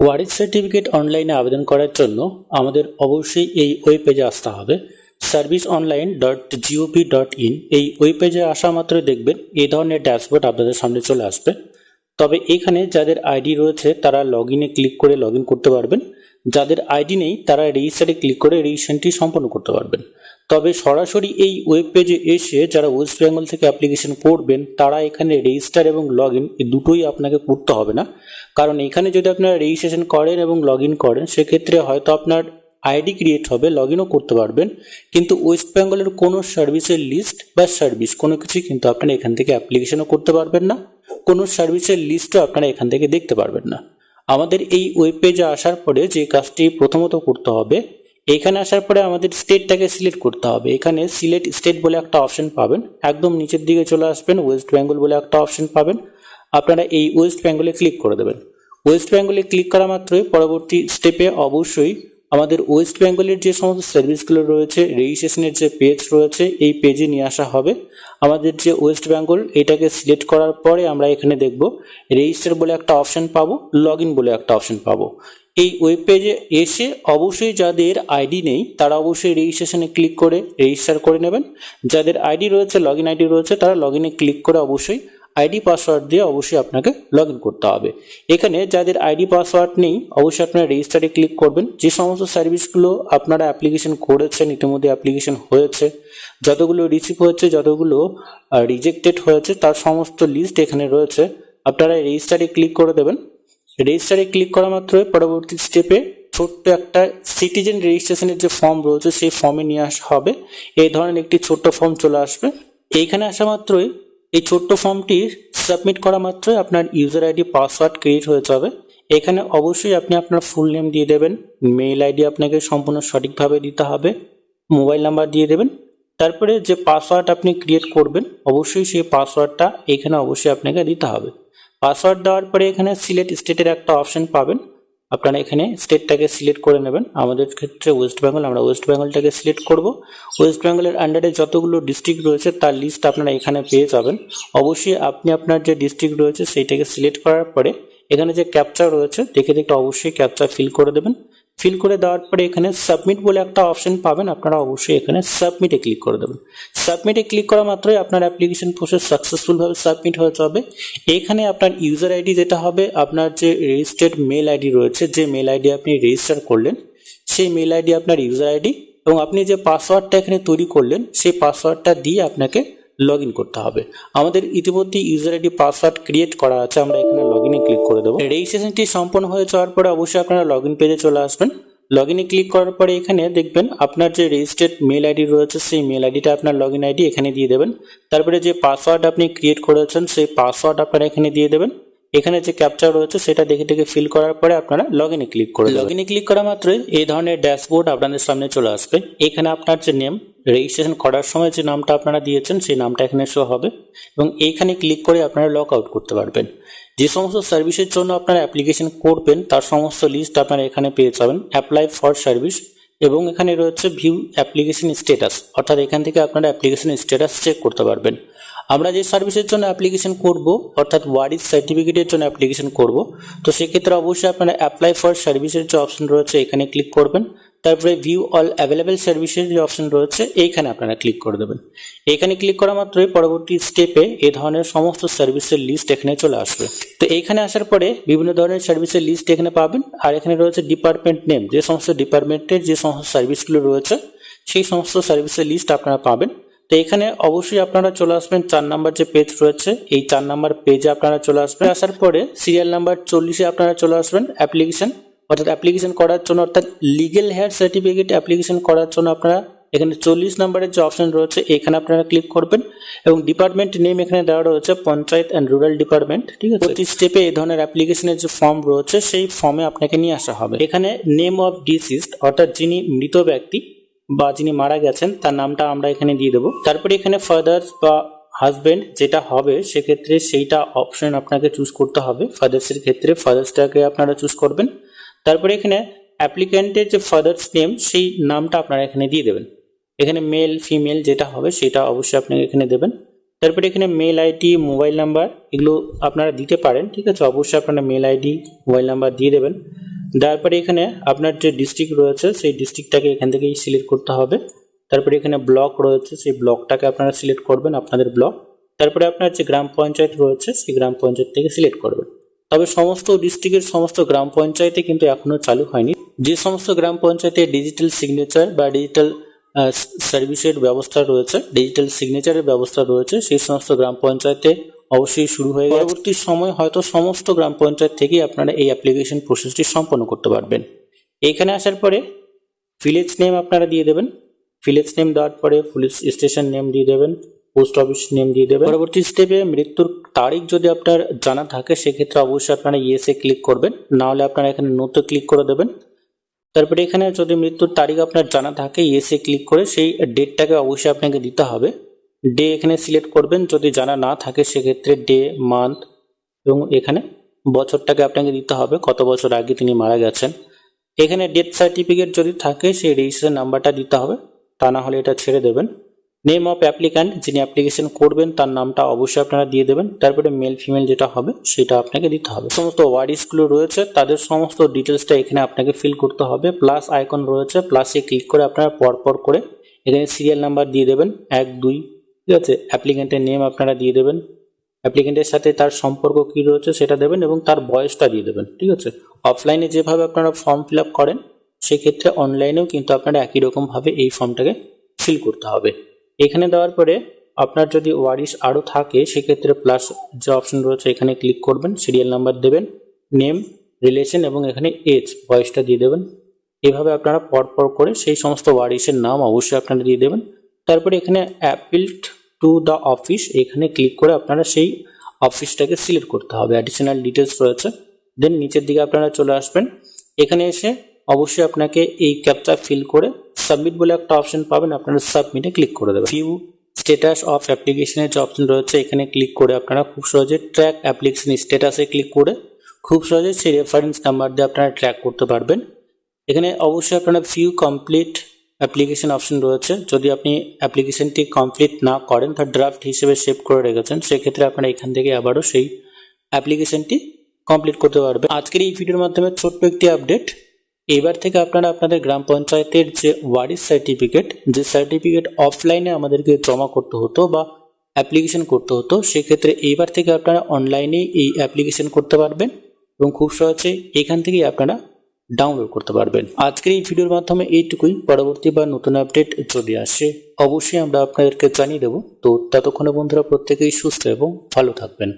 ওয়ারিস certificate অনলাইনে আবেদন করার জন্য আমাদের অবশ্যই এই ওয়েব পেজে আসতে হবে। Service online dot GOP dot in এই ওয়েব পেজে আসা মাত্র দেখবেন এই ধরনের ড্যাশবোর্ড আপনাদের সামনে চলে আসবে। তবে এখানে যাদের আইডি রয়েছে তারা লগ ইনে ক্লিক করে লগ করতে পারবেন। যাদের আইডি নেই, তারা রেজিস্টারে ক্লিক করে রেজিস্ট্রেশনটি সম্পন্ন করতে পারবেন। তবে সরাসরি এই ওয়েব পেজে এসে যারা ওয়েস্ট বেঙ্গল থেকে অ্যাপ্লিকেশন করবেন, তারা এখানে রেজিস্টার এবং লগ ইন এই দুটোই আপনাকে করতে হবে না। কারণ এখানে যদি আপনারা রেজিস্ট্রেশন করেন এবং লগ ইন করেন, সেক্ষেত্রে হয়তো আপনার আইডি ক্রিয়েট হবে লগ ইনও করতে পারবেন। কিন্তু ওয়েস্ট বেঙ্গলের কোনো সার্ভিসের লিস্ট বা সার্ভিস কোনো কিছুই কিন্তু আপনারা এখান থেকে অ্যাপ্লিকেশনও করতে পারবেন না। কোনো সার্ভিসের লিস্টও আপনারা এখান থেকে দেখতে পারবেন না। আমাদের এই ওয়েব পেজে আসার পরে যে কাজটি প্রথমত করতে হবে, এখানে আসার পরে আমাদের স্টেটটাকে সিলেক্ট করতে হবে। এখানে সিলেক্ট স্টেট বলে একটা অপশন পাবেন। একদম নিচের দিকে চলে আসবেন ওয়েস্ট বেঙ্গল বলে একটা অপশন পাবেন। আপনারা এই ওয়েস্ট বেঙ্গলে ক্লিক করে দেবেন। ওয়েস্ট বেঙ্গলে ক্লিক করা মাত্রই পরবর্তী স্টেপে অবশ্যই আমাদের ওয়েস্ট বেঙ্গলের যে সমস্ত সার্ভিসগুলো রয়েছে রেজিস্ট্রেশনের যে পেজ রয়েছে, এই পেজে নিয়ে আসা হবে। আমাদের যে ওয়েস্ট বেঙ্গল এটাকে সিলেক্ট করার পরে আমরা এখানে দেখব রেজিস্টার বলে একটা অপশন পাবো লগ বলে একটা অপশন পাবো। এই ওয়েব পেজে এসে অবশ্যই যাদের আইডি নেই, তারা অবশ্যই রেজিস্ট্রেশনে ক্লিক করে রেজিস্টার করে নেবেন। যাদের আইডি রয়েছে লগ আইডি রয়েছে, তারা লগ ক্লিক করে অবশ্যই আইডি পাসওয়ার্ড দিয়ে অবশ্যই আপনাকে লগ করতে হবে। এখানে যাদের আইডি পাসওয়ার্ড নেই, অবশ্যই আপনারা রেজিস্টারে ক্লিক করবেন। যে সমস্ত সার্ভিসগুলো আপনারা অ্যাপ্লিকেশন করেছেন, ইতিমধ্যে অ্যাপ্লিকেশন হয়েছে, যতগুলো রিসিভ হয়েছে, যতগুলো রিজেক্টেড হয়েছে, তার সমস্ত লিস্ট এখানে রয়েছে। আপনারা রেজিস্টারে ক্লিক করে দেবেন। রেজিস্টারে ক্লিক করা মাত্রই পরবর্তী স্টেপে ছোট্ট একটা সিটিজেন রেজিস্ট্রেশনের যে ফর্ম রয়েছে, সেই ফর্মে নিয়ে আসা, হবে। এই ধরনের একটি ছোট্ট ফর্ম চলে আসবে। এইখানে আসা মাত্রই এই ছোট্ট ফর্মটি সাবমিট করা মাত্রই আপনার ইউজার আইডি পাসওয়ার্ড ক্রিয়েট হয়ে যাবে। এখানে অবশ্যই আপনি আপনার ফুল নেম দিয়ে দেবেন মেইল আইডি আপনাকে সম্পূর্ণ সঠিকভাবে দিতে হবে মোবাইল নাম্বার দিয়ে দেবেন। তারপরে যে পাসওয়ার্ড আপনি ক্রিয়েট করবেন, অবশ্যই সেই পাসওয়ার্ডটা এখানে অবশ্যই আপনাকে দিতে হবে। পাসওয়ার্ড দেওয়ার পরে এখানে সিলেক্ট স্টেটের একটা অপশন পাবেন। আপনারা এখানে স্টেটটাকে সিলেক্ট করে নেবেন। আমাদের ক্ষেত্রে ওয়েস্ট বেঙ্গল আমরা ওয়েস্ট বেঙ্গলটাকে সিলেক্ট করব। ওয়েস্ট বেঙ্গলের আন্ডারে যতগুলো ডিস্ট্রিক্ট রয়েছে, তার লিস্ট আপনারা এখানে পেয়ে যাবেন। অবশ্যই আপনি আপনার যে ডিস্ট্রিক্ট রয়েছে, সেইটাকে সিলেক্ট করার পরে এখানে যে ক্যাপচার রয়েছে, দেখে দেখে অবশ্যই ক্যাপচার ফিল করে দেবেন। ফিল করে দেওয়ার পরে এখানে সাবমিট বলে একটা অপশন পাবেন, আপনারা অবশ্যই এখানে সাবমিটে ক্লিক করে দেবেন। সাবমিটে ক্লিক করা মাত্রই আপনার অ্যাপ্লিকেশন প্রসেস সাকসেসফুলভাবে সাবমিট হয়ে যাবে। এখানে আপনার ইউজার আইডি যেটা হবে, আপনার যে রেজিস্টার্ড মেল আইডি রয়েছে, যে মেল আইডি আপনি রেজিস্টার করলেন, সেই মেল আইডি আপনার ইউজার আইডি এবং আপনি যে পাসওয়ার্ডটা এখানে তৈরি করলেন, সেই পাসওয়ার্ডটা দিয়ে আপনাকে লগ ইন করতে হবে। আমাদের ইতিমধ্যে ইউজার আইডি পাসওয়ার্ড ক্রিয়েট করা আছে, আমরা এখানে লগ ইনে ক্লিক করে দেবো। রেজিস্ট্রেশনটি সম্পন্ন হয়ে যাওয়ার পরে অবশ্যই আপনারা লগ ইন পেজে চলে আসবেন। লগ ইনে ক্লিক করার পরে এখানে দেখবেন আপনার যে রেজিস্টার্ড মেল আইডি রয়েছে, সেই মেল আইডিটা আপনার লগ ইন আইডি এখানে দিয়ে দেবেন। তারপরে যে পাসওয়ার্ড আপনি ক্রিয়েট করেছেন, সেই পাসওয়ার্ড আপনারা এখানে দিয়ে দেবেন। এখানে যে ক্যাপচার রয়েছে সেটা দেখে দেখে ফিল করার পরে আপনারা লগ ইনে ক্লিক করে লগ ইনে ক্লিক করা মাত্রই এই ধরনের ড্যাশবোর্ড আপনাদের সামনে চলে আসবে। এখানে আপনার যে নেম রেজিস্ট্রেশন করার সময় যে নামটা আপনারা দিয়েছেন সেই নামটা এখানে শো হবে এবং এইখানে ক্লিক করে আপনারা লগ আউট করতে পারবেন। যে সমস্ত সার্ভিসের জন্য আপনারা অ্যাপ্লিকেশন করবেন, তার সমস্ত লিস্ট আপনারা এখানে পেয়ে যাবেন। অ্যাপ্লাই ফর সার্ভিস এবং এখানে রয়েছে ভিউ অ্যাপ্লিকেশন স্ট্যাটাস অর্থাৎ এখান থেকে আপনারা অ্যাপ্লিকেশন স্ট্যাটাস চেক করতে পারবেন। আমরা যে সার্ভিসের জন্য অ্যাপ্লিকেশন করব, অর্থাৎ ওয়ারিস সার্টিফিকেটের জন্য অ্যাপ্লিকেশন করব, তো সেক্ষেত্রে অবশ্যই আপনারা অ্যাপ্লাই ফর সার্ভিসের যে অপশন রয়েছে, এখানে ক্লিক করবেন। তারপরে ভিউ অল অ্যাভেলেবেল সার্ভিসের যে অপশন রয়েছে, এইখানে আপনারা ক্লিক করে দেবেন। এখানে ক্লিক করা মাত্রই পরবর্তী স্টেপে এই ধরনের সমস্ত সার্ভিসের লিস্ট এখানে চলে আসবে। তো এইখানে আসার পরে বিভিন্ন ধরনের সার্ভিসের লিস্ট এখানে পাবেন, আর এখানে রয়েছে ডিপার্টমেন্ট নেম যে সমস্ত ডিপার্টমেন্টের যে সমস্ত সার্ভিসগুলো রয়েছে, সেই সমস্ত সার্ভিসের লিস্ট আপনারা পাবেন। তো এখানে অবশ্যই আপনারা চলে আসবেন, চার নাম্বার যে পেজ রয়েছে, এই চার নাম্বার পেজে আপনারা চলে আসবেন। আসার পরে সিরিয়াল নাম্বার চল্লিশে আপনারা চলে আসবেন অ্যাপ্লিকেশন অর্থাৎ অ্যাপ্লিকেশন করার জন্য, অর্থাৎ লিগেল হেয়ার সার্টিফিকেট অ্যাপ্লিকেশন করার জন্য আপনারা এখানে চল্লিশ নাম্বারের যে অপশন রয়েছে, এখানে আপনারা ক্লিক করবেন এবং ডিপার্টমেন্ট নেম এখানে দেওয়া রয়েছে, পঞ্চায়েত অ্যান্ড রুরাল ডিপার্টমেন্ট ঠিক আছে? প্রতি স্টেপে এই ধরনের অ্যাপ্লিকেশনের যে ফর্ম রয়েছে, সেই ফর্মে আপনাকে নিয়ে আসা হবে। এখানে নেম অফ ডিসিস্ট অর্থাৎ যিনি মৃত ব্যক্তি বা যিনি মারা গেছেন, তার নামটা আমরা এখানে দিয়ে দেবো। তারপরে এখানে ফাদার্স বা হাজবেন্ড যেটা হবে, সেক্ষেত্রে সেইটা অপশন আপনাকে চুজ করতে হবে। ফাদার্সের ক্ষেত্রে ফাদার্সটাকে আপনারা চুজ করবেন। তারপরে এখানে অ্যাপ্লিক্যান্টের যে ফাদার্স নেম সেই নামটা আপনারা এখানে দিয়ে দেবেন। এখানে মেল ফিমেল যেটা হবে, সেটা অবশ্যই আপনাকে এখানে দেবেন। তারপরে এখানে মেল আইডি মোবাইল নাম্বার এগুলো আপনারা দিতে পারেন, ঠিক আছে? অবশ্যই আপনারা মেল আইডি মোবাইল নাম্বার দিয়ে দেবেন। দেওয়ার পরে এখানে আপনার যে ডিস্ট্রিক্ট রয়েছে, সেই ডিস্ট্রিক্টটাকে এখান থেকেই সিলেক্ট করতে হবে। তারপরে এখানে ব্লক রয়েছে, সেই ব্লকটাকে আপনারা সিলেক্ট করবেন, আপনাদের ব্লক তারপরে আপনার যে গ্রাম পঞ্চায়েত রয়েছে, সেই গ্রাম পঞ্চায়েত থেকে সিলেক্ট করবেন। তবে সমস্ত ডিস্ট্রিক্টের সমস্ত গ্রাম পঞ্চায়েতে কিন্তু এখনও চালু হয়নি। যে সমস্ত গ্রাম পঞ্চায়েতে ডিজিটাল সিগনেচার বা ডিজিটাল সার্ভিসের ব্যবস্থা রয়েছে ডিজিটাল সিগনেচারের ব্যবস্থা রয়েছে, সেই সমস্ত গ্রাম পঞ্চায়েতে অবশ্যই শুরু হয়ে পরবর্তী সময় হয়তো সমস্ত গ্রাম পঞ্চায়েত থেকেই আপনারা এই অ্যাপ্লিকেশন প্রসেসটি সম্পন্ন করতে পারবেন। এইখানে আসার পরে ভিলেজ নেম আপনারা দিয়ে দেবেন। ভিলেজ নেম দেওয়ার পরে পুলিশ স্টেশন নেম দিয়ে দেবেন পোস্ট অফিস নেম দিয়ে দেবেন। পরবর্তী স্টেপে মৃত্যুর তারিখ যদি আপনার জানা থাকে, সেক্ষেত্রে অবশ্যই আপনারা ইয়েসে ক্লিক করবেন। না হলে আপনারা এখানে নোতে ক্লিক করে দেবেন। তারপরে এখানে যদি মৃত্যুর তারিখ আপনার জানা থাকে ইয়েসে ক্লিক করে সেই ডেটটাকে অবশ্যই আপনাকে দিতে হবে। ডে এখানে সিলেক্ট করবেন। যদি জানা না থাকে, সেক্ষেত্রে ডে, মান্থ এবং এখানে বছরটাকে আপনাকে দিতে হবে। কত বছর আগে তিনি মারা গেছেন। এখানে ডেথ সার্টিফিকেট যদি থাকে, সেই রেজিস্ট্রেশন নাম্বারটা দিতে হবে। তা না হলে এটা ছেড়ে দেবেন। নেম অফ অ্যাপ্লিক্যান্ট যিনি অ্যাপ্লিকেশন করবেন, তার নামটা অবশ্যই আপনারা দিয়ে দেবেন। তারপরে মেল, ফিমেল যেটা হবে, সেটা আপনাকে দিতে হবে। সমস্ত ওয়ার্ডিসগুলো রয়েছে, তাদের সমস্ত ডিটেলসটা এখানে আপনাকে ফিল করতে হবে। প্লাস আইকন রয়েছে, প্লাসে ক্লিক করে আপনারা পরপর করে এখানে সিরিয়াল নাম্বার দিয়ে দেবেন। এক, দুই ঠিক আছে অ্যাপ্লিকেন্টের নেম আপনারা দিয়ে দেবেন। অ্যাপ্লিকেন্টের সাথে তার সম্পর্ক কী রয়েছে সেটা দেবেন এবং তার বয়সটা দিয়ে দেবেন, ঠিক আছে? অফলাইনে যেভাবে আপনারা ফর্ম ফিল আপ করেন, সেক্ষেত্রে অনলাইনেও কিন্তু আপনারা একই রকমভাবে এই ফর্মটাকে ফিল করতে হবে। এখানে দেওয়ার পরে আপনার যদি ওয়ারিশ আরও থাকে, সেক্ষেত্রে প্লাস যে অপশন রয়েছে এখানে ক্লিক করবেন সিরিয়াল নাম্বার দেবেন নেম রিলেশন এবং এখানে এজ বয়সটা দিয়ে দেবেন। এভাবে আপনারা পরপর করে সেই সমস্ত ওয়ারিশের নাম অবশ্যই আপনারা দিয়ে দেবেন। তারপরে এখানে অ্যাপিল্ড টু দ্য অফিস এখানে ক্লিক করে আপনারা সেই অফিসটাকে সিলেক্ট করতে হবে। অ্যাডিশনাল ডিটেলস রয়েছে। দেন নিচের দিকে আপনারা চলে আসবেন। এখানে এসে অবশ্যই আপনাকে এই ক্যাপচা ফিল করে সাবমিট বলে একটা অপশন পাবেন। আপনারা সাবমিটে ক্লিক করে দেবেন। ভিউ স্ট্যাটাস অফ অ্যাপ্লিকেশনের যে অপশন রয়েছে, এখানে ক্লিক করে আপনারা খুব সহজে ট্র্যাক অ্যাপ্লিকেশন স্ট্যাটাসে ক্লিক করে খুব সহজে সেই রেফারেন্স নাম্বার দিয়ে আপনারা ট্র্যাক করতে পারবেন। এখানে অবশ্যই আপনারা ভিউ কমপ্লিট অ্যাপ্লিকেশন অপশন রয়েছে। যদি আপনি অ্যাপ্লিকেশনটি কমপ্লিট না করেন, তার ড্রাফট হিসেবে সেভ করে রেখেছেন, সেক্ষেত্রে আপনারা এখান থেকে আবারও সেই অ্যাপ্লিকেশনটি কমপ্লিট করতে পারবেন। আজকের এই ভিডিওর মাধ্যমে ছোট্ট একটি আপডেট। এবার থেকে আপনারা আপনাদের গ্রাম পঞ্চায়েতের যে ওয়ারিস সার্টিফিকেট, যে সার্টিফিকেট অফলাইনে আমাদেরকে জমা করতে হতো বা অ্যাপ্লিকেশন করতে হতো, সেক্ষেত্রে এইবার থেকে আপনারা অনলাইনেই এই অ্যাপ্লিকেশন করতে পারবেন এবং খুব সহজে এখান থেকেই আপনারা ডাউনলোড করতে পারবেন। আজকের এই ভিডিওর মাধ্যমে এইটুকুই। পরবর্তী বা নতুন আপডেট যদি আসে, অবশ্যই আমরা আপনাদেরকে জানিয়ে দেবো। তো ততক্ষণে বন্ধুরা প্রত্যেকেই সুস্থ এবং ভালো থাকবেন।